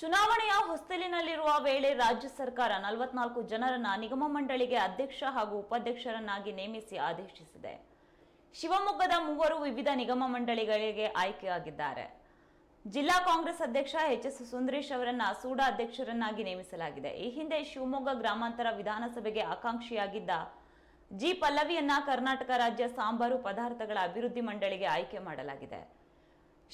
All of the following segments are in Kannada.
ಚುನಾವಣೆಯ ಹೊಸ್ತಿಲಿನಲ್ಲಿರುವ ವೇಳೆ ರಾಜ್ಯ ಸರ್ಕಾರ ನಲವತ್ನಾಲ್ಕು ಜನರನ್ನ ನಿಗಮ ಮಂಡಳಿಗೆ ಅಧ್ಯಕ್ಷ ಹಾಗೂ ಉಪಾಧ್ಯಕ್ಷರನ್ನಾಗಿ ನೇಮಿಸಿ ಆದೇಶಿಸಿದೆ. ಶಿವಮೊಗ್ಗದ ಮೂವರು ವಿವಿಧ ನಿಗಮ ಮಂಡಳಿಗಳಿಗೆ ಆಯ್ಕೆಯಾಗಿದ್ದಾರೆ. ಜಿಲ್ಲಾ ಕಾಂಗ್ರೆಸ್ ಅಧ್ಯಕ್ಷ ಎಚ್ ಎಸ್ ಸುಂದರೇಶ್ ಅವರನ್ನ ಸೂಡಾ ಅಧ್ಯಕ್ಷರನ್ನಾಗಿ ನೇಮಿಸಲಾಗಿದೆ. ಈ ಹಿಂದೆ ಶಿವಮೊಗ್ಗ ಗ್ರಾಮಾಂತರ ವಿಧಾನಸಭೆಗೆ ಆಕಾಂಕ್ಷಿಯಾಗಿದ್ದ ಜಿ ಪಲ್ಲವಿಯನ್ನ ಕರ್ನಾಟಕ ರಾಜ್ಯ ಸಾಂಬಾರು ಪದಾರ್ಥಗಳ ಅಭಿವೃದ್ಧಿ ಮಂಡಳಿಗೆ ಆಯ್ಕೆ ಮಾಡಲಾಗಿದೆ.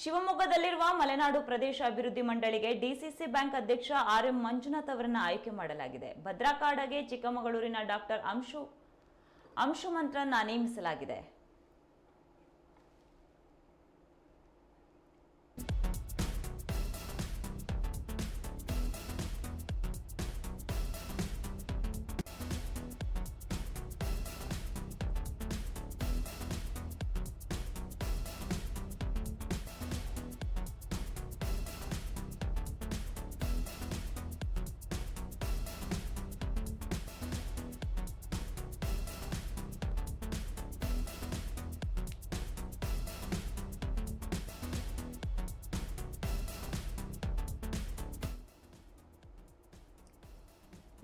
ಶಿವಮೊಗ್ಗದಲ್ಲಿರುವ ಮಲೆನಾಡು ಪ್ರದೇಶ ಅಭಿವೃದ್ಧಿ ಮಂಡಳಿಗೆ ಡಿಸಿಸಿ ಬ್ಯಾಂಕ್ ಅಧ್ಯಕ್ಷ ಆರ್ ಎಂ ಮಂಜುನಾಥ್ ಅವರನ್ನು ಆಯ್ಕೆ ಮಾಡಲಾಗಿದೆ. ಭದ್ರಾಕಾಡಗೆ ಚಿಕ್ಕಮಗಳೂರಿನ ಡಾಕ್ಟರ್ ಅಂಶು ಅಂಶುಮಂತ್ರನ್ನ ನೇಮಿಸಲಾಗಿದೆ.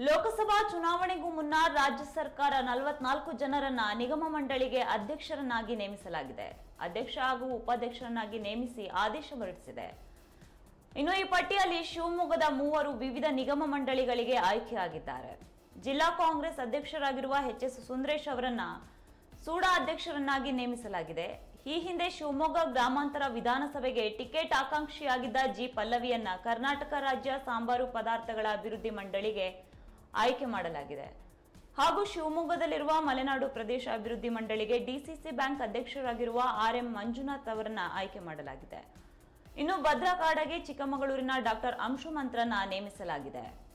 ಲೋಕಸಭಾ ಚುನಾವಣೆಗೂ ಮುನ್ನ ರಾಜ್ಯ ಸರ್ಕಾರ ನಲವತ್ನಾಲ್ಕು ಜನರನ್ನ ನಿಗಮ ಮಂಡಳಿಗೆ ಅಧ್ಯಕ್ಷರನ್ನಾಗಿ ನೇಮಿಸಲಾಗಿದೆ. ಅಧ್ಯಕ್ಷ ಹಾಗೂ ಉಪಾಧ್ಯಕ್ಷರನ್ನಾಗಿ ನೇಮಿಸಿ ಆದೇಶ ಹೊರಡಿಸಿದೆ. ಇನ್ನು ಈ ಪಟ್ಟಿಯಲ್ಲಿ ಶಿವಮೊಗ್ಗದ ಮೂವರು ವಿವಿಧ ನಿಗಮ ಮಂಡಳಿಗಳಿಗೆ ಆಯ್ಕೆಯಾಗಿದ್ದಾರೆ. ಜಿಲ್ಲಾ ಕಾಂಗ್ರೆಸ್ ಅಧ್ಯಕ್ಷರಾಗಿರುವ ಎಚ್ ಎಸ್ ಸುಂದರೇಶ್ ಅವರನ್ನ ಸೂಡಾ ಅಧ್ಯಕ್ಷರನ್ನಾಗಿ ನೇಮಿಸಲಾಗಿದೆ. ಈ ಹಿಂದೆ ಶಿವಮೊಗ್ಗ ಗ್ರಾಮಾಂತರ ವಿಧಾನಸಭೆಗೆ ಟಿಕೆಟ್ ಆಕಾಂಕ್ಷಿಯಾಗಿದ್ದ ಜಿ ಪಲ್ಲವಿಯನ್ನ ಕರ್ನಾಟಕ ರಾಜ್ಯ ಸಾಂಬಾರು ಪದಾರ್ಥಗಳ ಅಭಿವೃದ್ಧಿ ಮಂಡಳಿಗೆ ಆಯ್ಕೆ ಮಾಡಲಾಗಿದೆ. ಹಾಗೂ ಶಿವಮೊಗ್ಗದಲ್ಲಿರುವ ಮಲೆನಾಡು ಪ್ರದೇಶ ಅಭಿವೃದ್ಧಿ ಮಂಡಳಿಗೆ ಡಿಸಿಸಿ ಬ್ಯಾಂಕ್ ಅಧ್ಯಕ್ಷರಾಗಿರುವ ಆರ್ ಎಂ ಮಂಜುನಾಥ್ ಅವರನ್ನ ಆಯ್ಕೆ ಮಾಡಲಾಗಿದೆ. ಇನ್ನು ಭದ್ರಾ ಕಾಡಗೆ ಚಿಕ್ಕಮಗಳೂರಿನ ಡಾಕ್ಟರ್ ಅಂಶುಮಂತ್ರನ್ನ ನೇಮಿಸಲಾಗಿದೆ.